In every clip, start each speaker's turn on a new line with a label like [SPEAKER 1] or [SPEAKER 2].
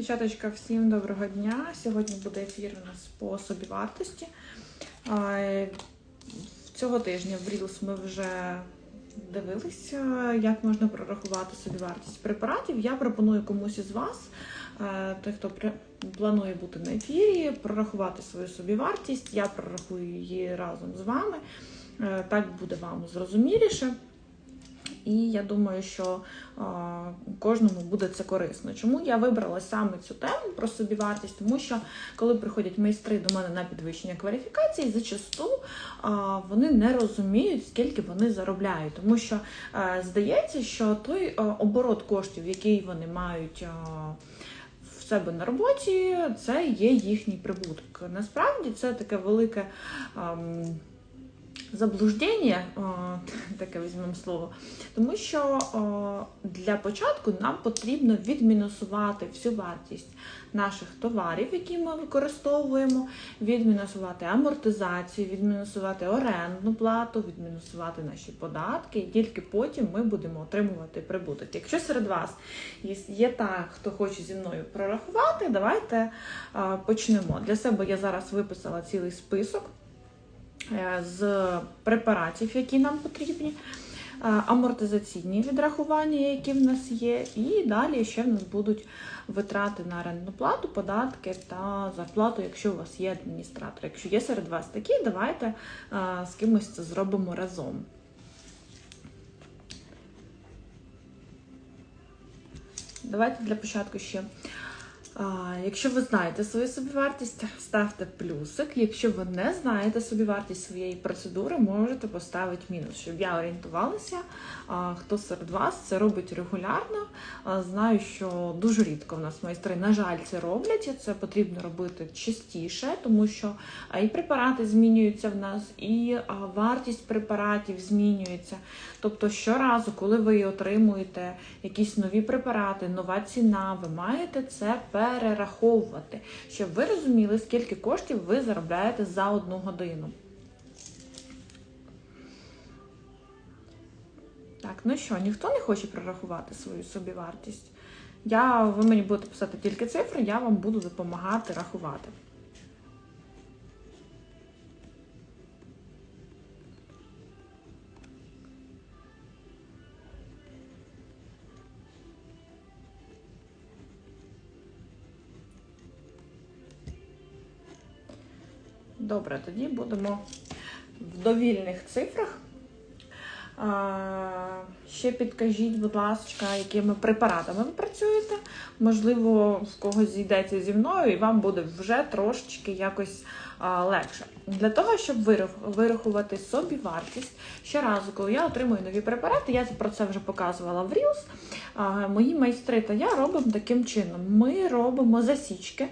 [SPEAKER 1] Дівчаточка, всім доброго дня. Сьогодні буде ефір у нас по собівартості. Цього тижня в Reels ми вже дивилися, як можна прорахувати собівартість препаратів. Я пропоную комусь із вас, е, той, хто планує бути на ефірі, прорахувати свою собівартість. Я прорахую її разом з вами. Е, Так буде вам зрозуміліше. І я думаю, що кожному буде це корисно. Чому я вибрала саме цю тему про собівартість? Тому що коли приходять майстри до мене на підвищення кваліфікації, зачасту вони не розуміють, скільки вони заробляють. Тому що е, здається, що той е, оборот коштів, який вони мають. себе на роботі це є їхній прибуток. Насправді це таке велике ам, заблуждення, таке візьмемо слово, тому що для початку нам потрібно відмінусувати всю вартість наших товарів, які ми використовуємо, відмінусувати амортизацію, відмінусувати орендну плату, відмінусувати наші податки, і тільки потім ми будемо отримувати прибуток. Якщо серед вас є- так, хто хоче зі мною прорахувати, давайте почнемо. Для себе я зараз виписала цілий список е, з препаратів, які нам потрібні, е, амортизаційні відрахування, які в нас є, і далі ще в нас будуть витрати на орендну плату, податки та зарплату, якщо у вас є адміністратор. Якщо є серед вас такі, давайте е, з кимось це зробимо разом. Давайте для початку ще. Якщо ви знаєте свою собівартість, ставте плюсик. Якщо ви не знаєте собівартість своєї процедури, можете поставити мінус, щоб я орієнтувалася, хто серед вас це робить регулярно. Знаю, що дуже рідко в нас майстри, на жаль, це роблять. і Це потрібно робити частіше, тому що і препарати змінюються в нас, і вартість препаратів змінюється. Тобто, щоразу, коли ви отримуєте якісь нові препарати, нова ціна, ви маєте це перераховувати, щоб ви розуміли, скільки коштів ви заробляєте за одну годину. Так, ну що, ніхто не хоче прорахувати свою собівартість? Я, ви мені будете писати тільки цифри, я вам буду допомагати рахувати. Добре, тоді будемо в довільних цифрах. Ще підкажіть, будь ласка, якими препаратами ви працюєте. Можливо, в когось зійдеться зі мною, і вам буде вже трошечки якось легше. Для того, щоб вирахувати собі вартість, щоразу, коли я отримую нові препарати, я про це вже показувала в Reels, Мої майстри та я робимо таким чином: ми робимо засічки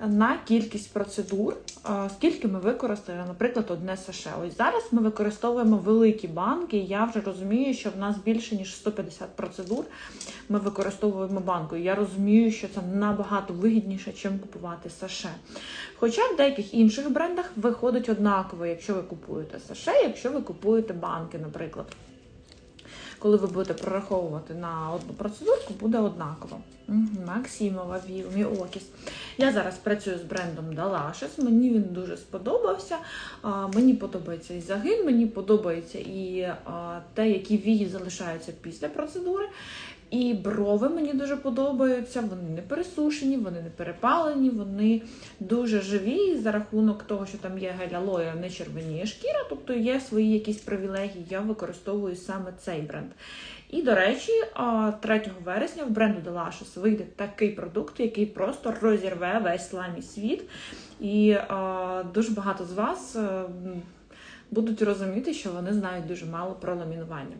[SPEAKER 1] на кількість процедур, скільки ми використали, наприклад, одне саше. Ось зараз ми використовуємо великі банки, я вже розумію, що в нас більше ніж 150 процедур. Ми використовуємо банкою. Я розумію, що це набагато вигідніше, чим купувати саше. Хоча в деяких інших брендах виходить однаково, якщо ви купуєте саше, якщо ви купуєте банки, наприклад коли ви будете прораховувати на одну процедурку, буде однаково. Максимова, Вілмі, Окіс. Я зараз працюю з брендом Dalashis, мені він дуже сподобався. Мені подобається і загин, мені подобається і те, які вії залишаються після процедури. І брови мені дуже подобаються, вони не пересушені, вони не перепалені, вони дуже живі за рахунок того, що там є гель алоє, не червоніє шкіра, тобто є свої якісь привілегії. Я використовую саме цей бренд. І, до речі, 3 вересня в бренду Delashis вийде такий продукт, який просто розірве весь ламі світ. І дуже багато з вас е, будуть розуміти, що вони знають дуже мало про ламінування.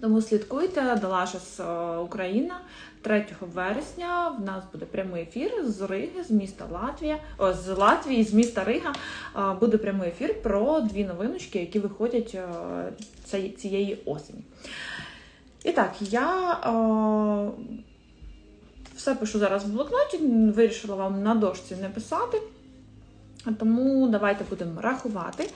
[SPEAKER 1] Тому слідкуйте, Далашес Україна 3 вересня. В нас буде прямий ефір з Риги, з міста Латвія, о, з Латвії, з міста Рига. Е, Буде прямий ефір про дві новиночки, які виходять е, цієї- цієї осені. І так, я е, все пишу зараз в блокноті, вирішила вам на дошці не писати. Тому давайте будемо рахувати.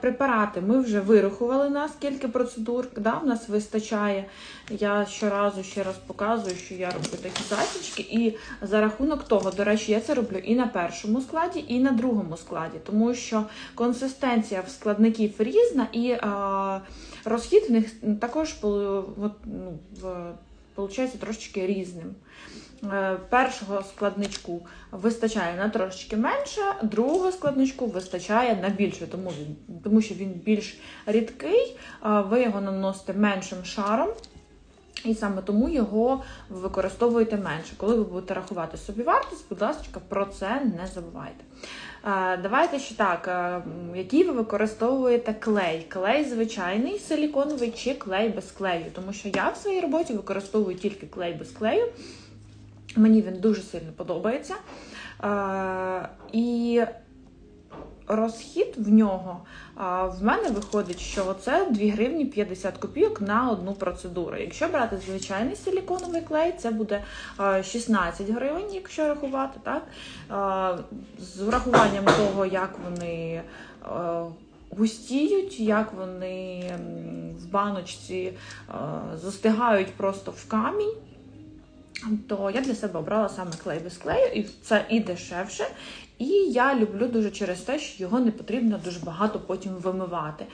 [SPEAKER 1] Препарати ми вже вирахували на скільки процедур. Да, в нас вистачає. Я щоразу ще раз показую, що я роблю такі засічки. І за рахунок того, до речі, я це роблю і на першому складі, і на другому складі, тому що консистенція в складників різна, і е, розхід в них також ну, виходить трошечки різним. Е, Першого складничку вистачає на трошечки менше, другого складничку вистачає на більше, тому, він, тому що він більш рідкий, ви його наносите меншим шаром. І саме тому його використовуєте менше. Коли ви будете рахувати собі вартість, будь ласка, про це не забувайте. Е, Давайте ще так, е, який ви використовуєте клей? Клей звичайний силіконовий чи клей без клею? Тому що я в своїй роботі використовую тільки клей без клею. Мені він дуже сильно подобається. Е, і розхід в нього в мене виходить, що це 2 гривні 50 копійок на одну процедуру. Якщо брати звичайний силіконовий клей, це буде 16 гривень, якщо рахувати, так? З врахуванням того, як вони. Густіють, як вони в баночці застигають просто в камінь, то я для себе обрала саме клей без клею, і це і дешевше. І я люблю дуже через те, що його не потрібно дуже багато потім вимивати.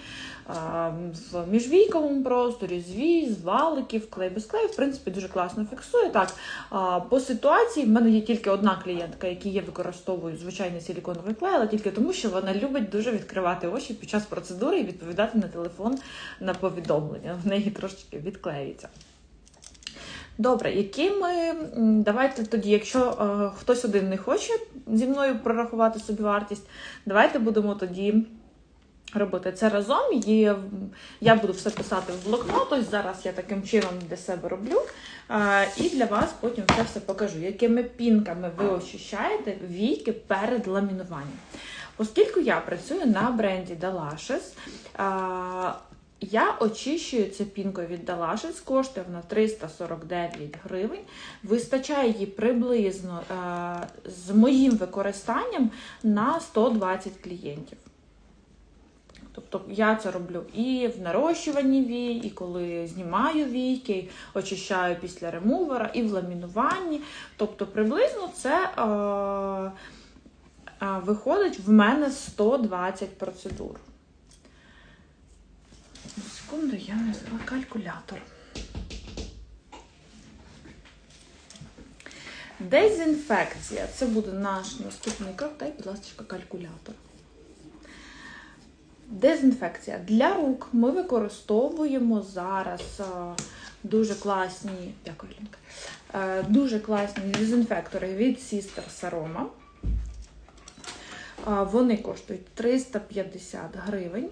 [SPEAKER 1] В міжвійковому просторі, звій, валиків, клей без клею, в принципі, дуже класно фіксує. Так, по ситуації в мене є тільки одна клієнтка, якій я використовую звичайний силіконовий клей, але тільки тому, що вона любить дуже відкривати очі під час процедури і відповідати на телефон на повідомлення. В неї трошечки відклеюється. Добре, які ми давайте тоді, якщо е, хтось один не хоче зі мною прорахувати собі вартість, давайте будемо тоді робити це разом. І я буду все писати в блокнот. Ось зараз я таким чином для себе роблю. Е, і для вас потім це все покажу, якими пінками ви очищаєте війки перед ламінуванням. Оскільки я працюю на бренді Dalashes, е, я очищую це пінкою від Dalashes, коштує вона 349 гривень. Вистачає її приблизно е, з моїм використанням на 120 клієнтів. Тобто я це роблю і в нарощуванні вій, і коли знімаю війки, очищаю після ремувера, і в ламінуванні. Тобто приблизно це е, е, виходить в мене 120 процедур. Секунду, я взяла калькулятор. Дезінфекція. Це буде наш наступний крок. Дай, будь ласка, калькулятор. Дезінфекція. Для рук ми використовуємо зараз е, дуже класні, дякую, Лінка, Е, дуже класні дезінфектори від Sister Saroma. Е, Вони коштують 350 гривень.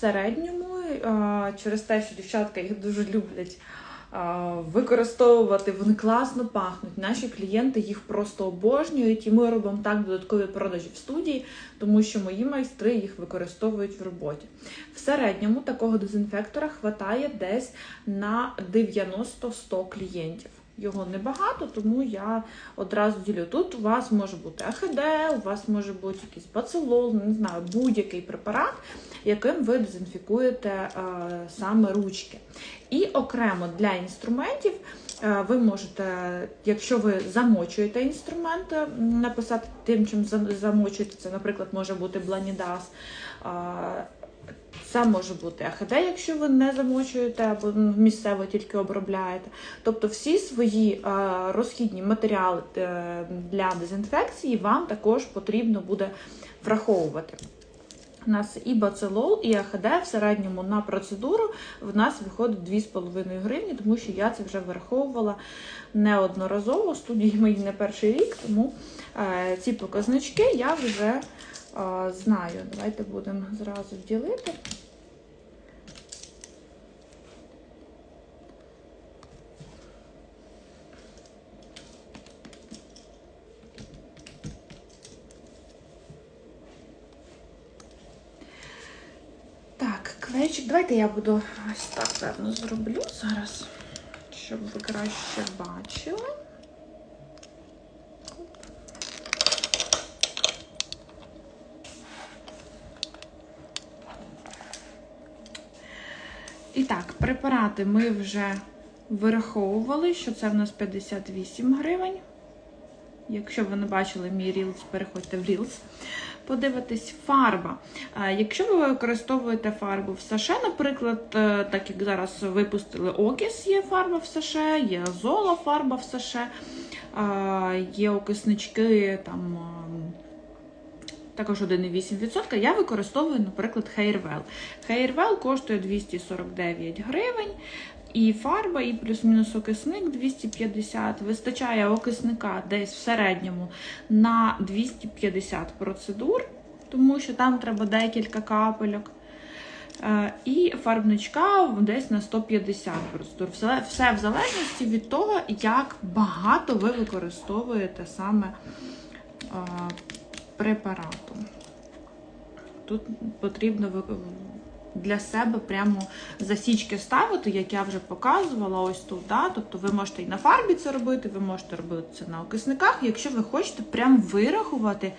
[SPEAKER 1] Середньому, через те, що дівчатка їх дуже люблять використовувати, вони класно пахнуть. Наші клієнти їх просто обожнюють, і ми робимо так додаткові продажі в студії, тому що мої майстри їх використовують в роботі. В середньому такого дезінфектора хватає десь на 90-100 клієнтів. Його небагато, тому я одразу ділю. Тут у вас може бути АХД, у вас може бути якийсь бацилол, не знаю, будь-який препарат, яким ви дезінфікуєте е, саме ручки. І окремо для інструментів е, ви можете, якщо ви замочуєте інструмент, е, написати тим, чим замочуєте, це, наприклад, може бути бланідас. е, це може бути АХД, якщо ви не замочуєте або місцево тільки обробляєте. Тобто всі свої е, розхідні матеріали е, для дезінфекції вам також потрібно буде враховувати. У нас і бацилол, і АХД в середньому на процедуру в нас виходить 2,5 гривні, тому що я це вже враховувала неодноразово. Студії мої не перший рік, тому е, ці показнички я вже знаю. Давайте будемо зразу ділити. Давайте я буду ось так, певно, зроблю зараз, щоб ви краще бачили. Так, препарати ми вже вираховували, що це в нас 58 гривень. Якщо ви не бачили мій Reels, переходьте в Reels. Подивитись, фарба. Е, Якщо ви використовуєте фарбу в саше, наприклад, е, так як зараз випустили Окіс, є фарба в саше, є Зола фарба в саше, е, є окиснички там. Також 1,8%. Я використовую, наприклад, Hairwell. Hairwell коштує 249 гривень. І фарба, і плюс-мінус окисник 250. Вистачає окисника десь в середньому на 250 процедур, тому що там треба декілька капельок. Е, І фарбничка десь на 150 процедур. Все, все в залежності від того, як багато ви використовуєте саме е, препарату. Тут потрібно для себе прямо засічки ставити, як я вже показувала ось тут. Да? Тобто ви можете і на фарбі це робити, ви можете робити це на окисниках, якщо ви хочете прям вирахувати,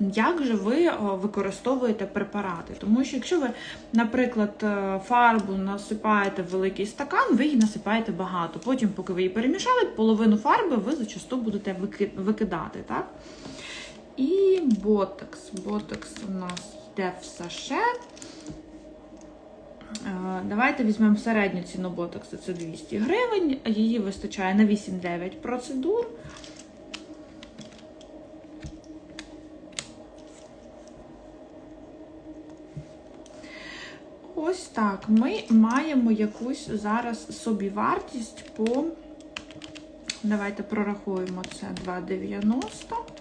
[SPEAKER 1] як же ви використовуєте препарати. Тому що якщо ви, наприклад, е, фарбу насипаєте в великий стакан, ви її насипаєте багато. Потім, поки ви її перемішали, половину фарби ви зачасту будете викидати. Так? І ботекс. Ботекс у нас йде саше. Е, Давайте візьмемо середню ціну ботоксу, це 200 гривень. Її вистачає на 8-9 процедур. Ось так. Ми маємо якусь зараз собівартість по. Давайте прорахуємо це 2,90.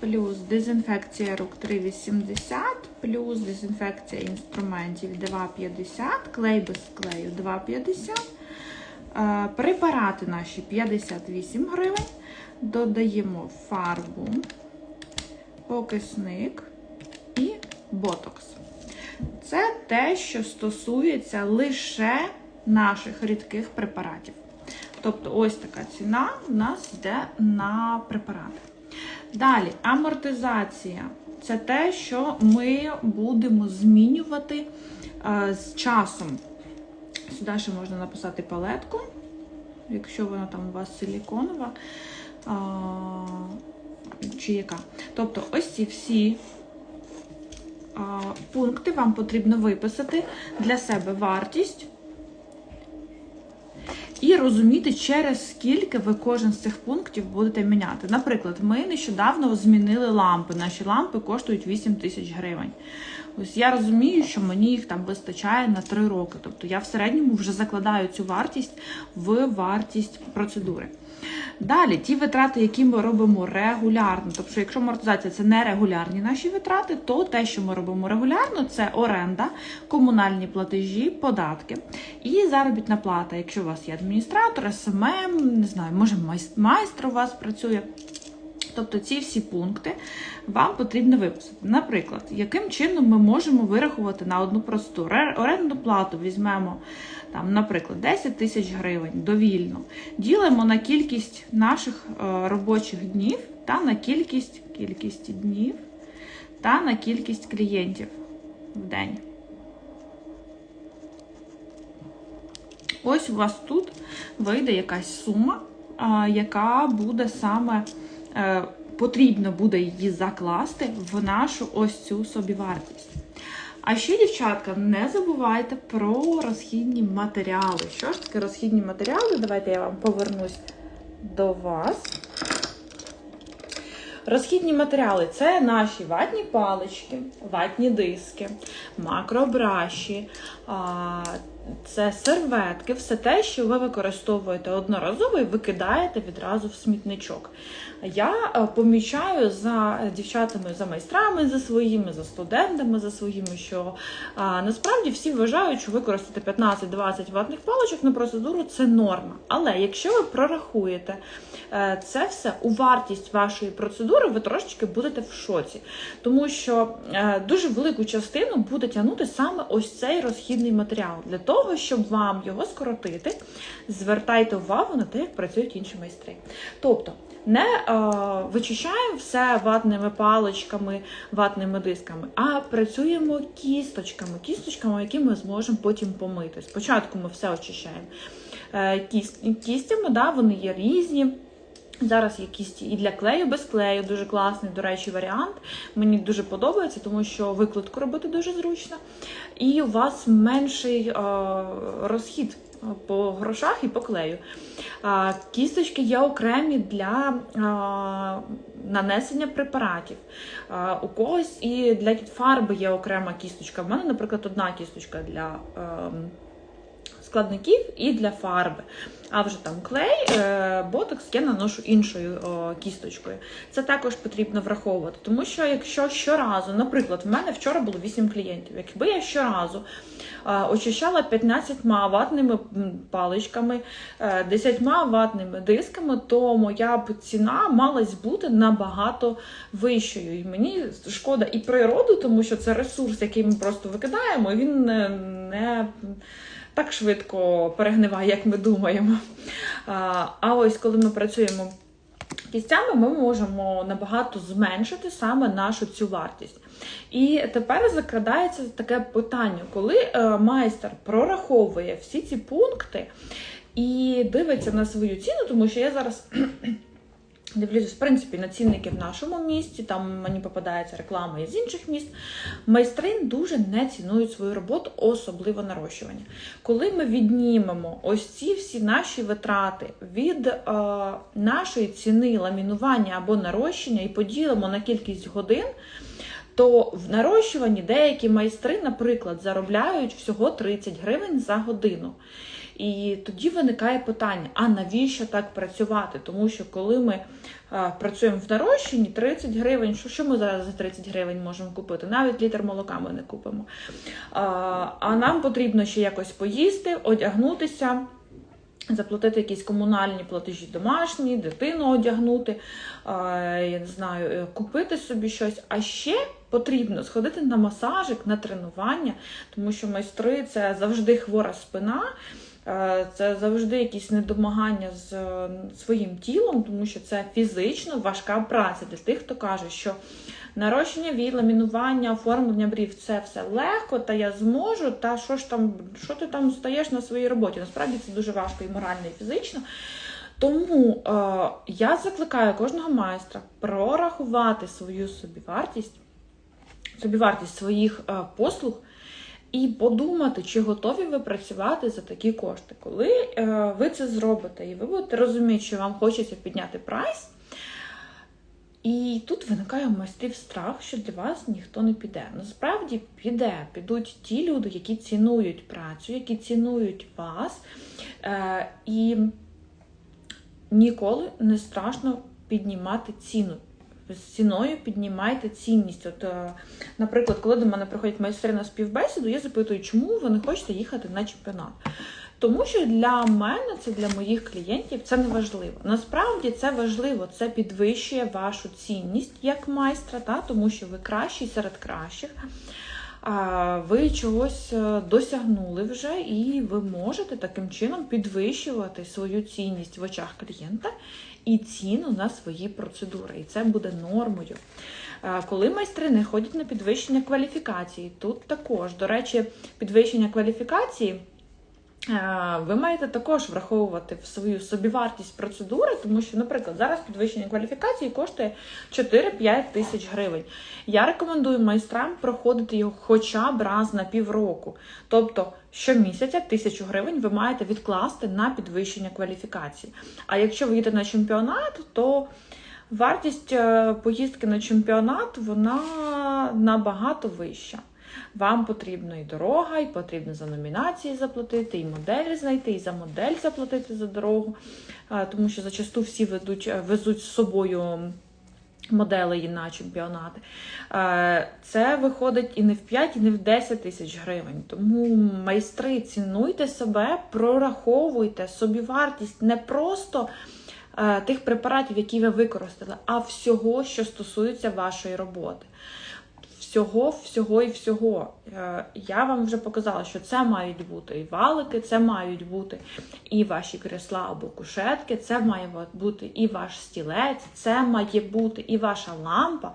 [SPEAKER 1] Плюс дезінфекція рук 3,80, плюс дезінфекція інструментів 2,50, клей без клею 2,50. Е, Препарати наші 58 гривень. Додаємо фарбу, окисник і ботокс. Це те, що стосується лише наших рідких препаратів. Тобто, ось така ціна в нас йде на препарати. Далі, амортизація. Це те, що ми будемо змінювати е, з часом. Сюди ще можна написати палетку, якщо вона там у вас силіконова. А, чи яка. Тобто, ось ці всі а, пункти вам потрібно виписати для себе вартість і розуміти, через скільки ви кожен з цих пунктів будете міняти. Наприклад, ми нещодавно змінили лампи. Наші лампи коштують 8 тисяч гривень. Ось я розумію, що мені їх там вистачає на 3 роки. Тобто я в середньому вже закладаю цю вартість в вартість процедури. Далі, ті витрати, які ми робимо регулярно. Тобто, якщо амортизація це не регулярні наші витрати, то те, що ми робимо регулярно, це оренда, комунальні платежі, податки і заробітна плата. Якщо у вас є адміністратор, СММ, не знаю, може майс- майстер у вас працює. Тобто ці всі пункти вам потрібно виписати. Наприклад, яким чином ми можемо вирахувати на одну. Ре- Орендну плату візьмемо, там, наприклад, 10 тисяч гривень довільно. Ділимо на кількість наших е, робочих днів та на кількість, кількість днів та на кількість клієнтів в день. Ось у вас тут вийде якась сума, яка буде саме потрібно буде її закласти в нашу ось цю собівартість. А ще, дівчатка, не забувайте про розхідні матеріали. Що ж таке розхідні матеріали? Давайте я вам повернусь до вас. Розхідні матеріали це наші ватні палички, ватні диски, макробраші, це серветки, все те, що ви використовуєте одноразово і викидаєте відразу в смітничок. Я е, помічаю за дівчатами, за майстрами, за своїми, за студентами, за своїми, що а, насправді всі вважають, що використати 15-20 ватних паличок на процедуру це норма. Але якщо ви прорахуєте е, це все у вартість вашої процедури, ви трошечки будете в шоці. Тому що е, дуже велику частину буде тягнути саме ось цей розхідний матеріал. Для того, щоб вам його скоротити, звертайте увагу на те, як працюють інші майстри. Тобто, не е, вичищаємо все ватними паличками, ватними дисками, а працюємо кісточками, кісточками, які ми зможемо потім помити. Спочатку ми все очищаємо е, кіст, кістями, да, вони є різні. Зараз є кісті і для клею без клею, дуже класний, до речі, варіант. Мені дуже подобається, тому що викладку робити дуже зручно. І у вас менший е, розхід по грошах і по клею. Е, кісточки є окремі для е, нанесення препаратів. Е, у когось і для фарби є окрема кісточка. У мене, наприклад, одна кісточка для. Е, складників і для фарби. А вже там клей, е, ботокс я наношу іншою кісточкою. Це також потрібно враховувати, тому що якщо щоразу, наприклад, в мене вчора було 8 клієнтів, якби я щоразу е, очищала 15 ватними паличками, 10 е, ватними дисками, то моя б ціна малась бути набагато вищою. І мені шкода і природу, тому що це ресурс, який ми просто викидаємо, і він не. Так швидко перегниває, як ми думаємо. А ось коли ми працюємо кістями, ми можемо набагато зменшити саме нашу цю вартість. І тепер закрадається таке питання, коли е, майстер прораховує всі ці пункти і дивиться на свою ціну, тому що я зараз. Дивлюсь, в принципі, на цінники в нашому місті, там мені попадається реклама із інших міст. Майстри дуже не цінують свою роботу, особливо нарощування. Коли ми віднімемо ось ці всі наші витрати від е, нашої ціни ламінування або нарощення і поділимо на кількість годин, то в нарощуванні деякі майстри, наприклад, заробляють всього 30 гривень за годину. І тоді виникає питання: а навіщо так працювати? Тому що коли ми а, працюємо в нарощенні, 30 гривень, що що ми зараз за 30 гривень можемо купити? Навіть літр молока ми не купимо. А, а нам потрібно ще якось поїсти, одягнутися. Заплатити якісь комунальні платежі домашні, дитину одягнути, я не знаю, е, купити собі щось. А ще потрібно сходити на масажик, на тренування, тому що майстри це завжди хвора спина. Е, це завжди якісь недомагання з е, своїм тілом, тому що це фізично важка праця для тих, хто каже, що нарощення вій, ламінування, оформлення брів це все легко, та я зможу, та що ж там, що ти там стаєш на своїй роботі? Насправді це дуже важко і морально, і фізично. Тому е, я закликаю кожного майстра прорахувати свою собівартість, собівартість своїх е, послуг і подумати, чи готові ви працювати за такі кошти. Коли е, ви це зробите, і ви будете розуміти, що вам хочеться підняти прайс. І тут виникає майстрів страх, що для вас ніхто не піде. Насправді піде, підуть ті люди, які цінують працю, які цінують вас. Е, І ніколи не страшно піднімати ціну з ціною піднімайте цінність. От, е, Наприклад, коли до мене приходять майстри на співбесіду, я запитую, чому ви не хочете їхати на чемпіонат. Тому що для мене, це для моїх клієнтів, це не важливо. Насправді це важливо, це підвищує вашу цінність як майстра, та, тому що ви кращий серед кращих. Ви чогось е, досягнули вже, і ви можете таким чином підвищувати свою цінність в очах клієнта і ціну на свої процедури. І це буде нормою. Коли майстри не ходять на підвищення кваліфікації, тут також, до речі, підвищення кваліфікації. Ви маєте також враховувати в свою собівартість процедури, тому що, наприклад, зараз підвищення кваліфікації коштує 4-5 тисяч гривень. Я рекомендую майстрам проходити його хоча б раз на півроку. Тобто щомісяця тисячу гривень ви маєте відкласти на підвищення кваліфікації. А якщо ви їдете на чемпіонат, то вартість е, поїздки на чемпіонат вона набагато вища. Вам потрібно і дорога, і потрібно за номінації заплатити, і модель знайти, і за модель заплатити за дорогу, тому що зачасту всі ведуть, е, везуть з собою моделей на чемпіонати. Це виходить і не в 5, і не в 10 тисяч гривень. Тому майстри, цінуйте себе, прораховуйте собі вартість не просто. Е, тих препаратів, які ви використали, а всього, що стосується вашої роботи всього, всього і всього. Е, Я вам вже показала, що це мають бути і валики, це мають бути і ваші крісла або кушетки, це має бути і ваш стілець, це має бути і ваша лампа.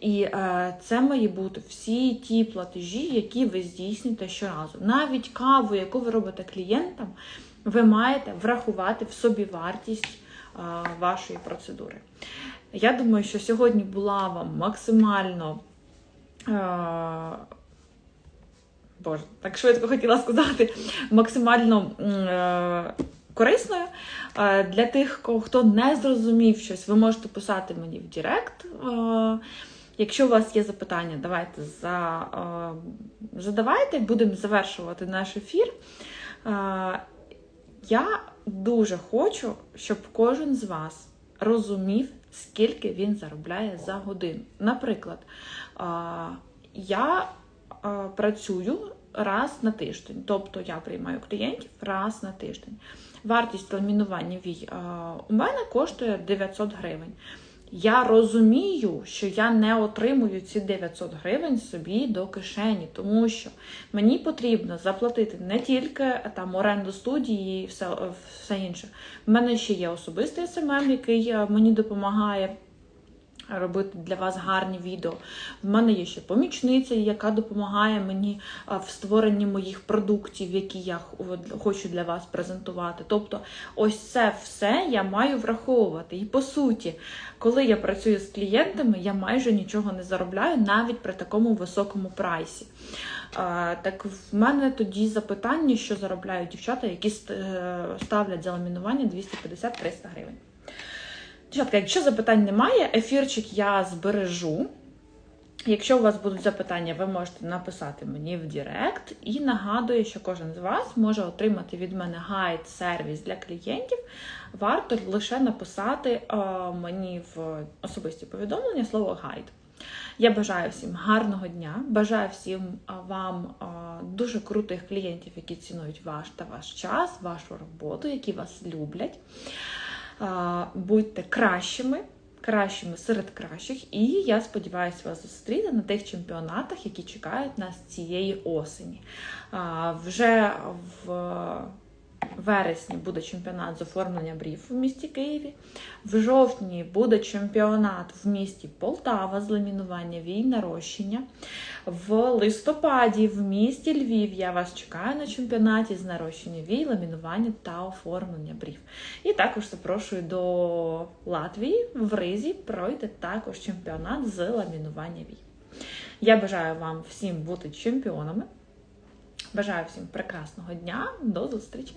[SPEAKER 1] І е, це має бути всі ті платежі, які ви здійсните щоразу. Навіть каву, яку ви робите клієнтам, ви маєте врахувати в собі вартість е, вашої процедури. Я думаю, що сьогодні була вам максимально. Боже, так швидко хотіла сказати, максимально е, корисною. Е, для тих, хто не зрозумів щось, ви можете писати мені в Директ. Е, Якщо у вас є запитання, давайте за, е, задавайте, будемо завершувати наш ефір. Е, я дуже хочу, щоб кожен з вас розумів, скільки він заробляє за годину. Наприклад, я працюю раз на тиждень, тобто я приймаю клієнтів раз на тиждень. Вартість ламінування у мене коштує 900 гривень. Я розумію, що я не отримую ці 900 гривень собі до кишені, тому що мені потрібно заплатити не тільки там оренду студії і все, все інше. В мене ще є особистий СММ, який е, мені допомагає. Робити для вас гарні відео. В мене є ще помічниця, яка допомагає мені в створенні моїх продуктів, які я хочу для вас презентувати. Тобто, ось це все я маю враховувати. І по суті, коли я працюю з клієнтами, я майже нічого не заробляю навіть при такому високому прайсі. Так в мене тоді запитання, що заробляють дівчата, які е, ставлять за ламінування 250-300 гривень. Дівчатка, якщо запитань немає, ефірчик я збережу. Якщо у вас будуть запитання, ви можете написати мені в Директ. І нагадую, що кожен з вас може отримати від мене гайд-сервіс для клієнтів. Варто лише написати мені в особисті повідомлення слово гайд. Я бажаю всім гарного дня, бажаю всім вам дуже крутих клієнтів, які цінують ваш та ваш час, вашу роботу, які вас люблять будьте кращими, кращими серед кращих, і я сподіваюся вас зустріти на тих чемпіонатах, які чекають нас цієї осені. Вже в вересні буде чемпіонат з оформлення брів в місті Києві. В жовтні буде чемпіонат в місті Полтава з ламінування вій нарощення. В листопаді в місті Львів я вас чекаю на чемпіонаті з нарощення вій, ламінування та оформлення брів. І також запрошую до Латвії в Ризі пройти також чемпіонат з ламінування вій. Я бажаю вам всім бути чемпіонами. Бажаю всім прекрасного дня, до зустрічі!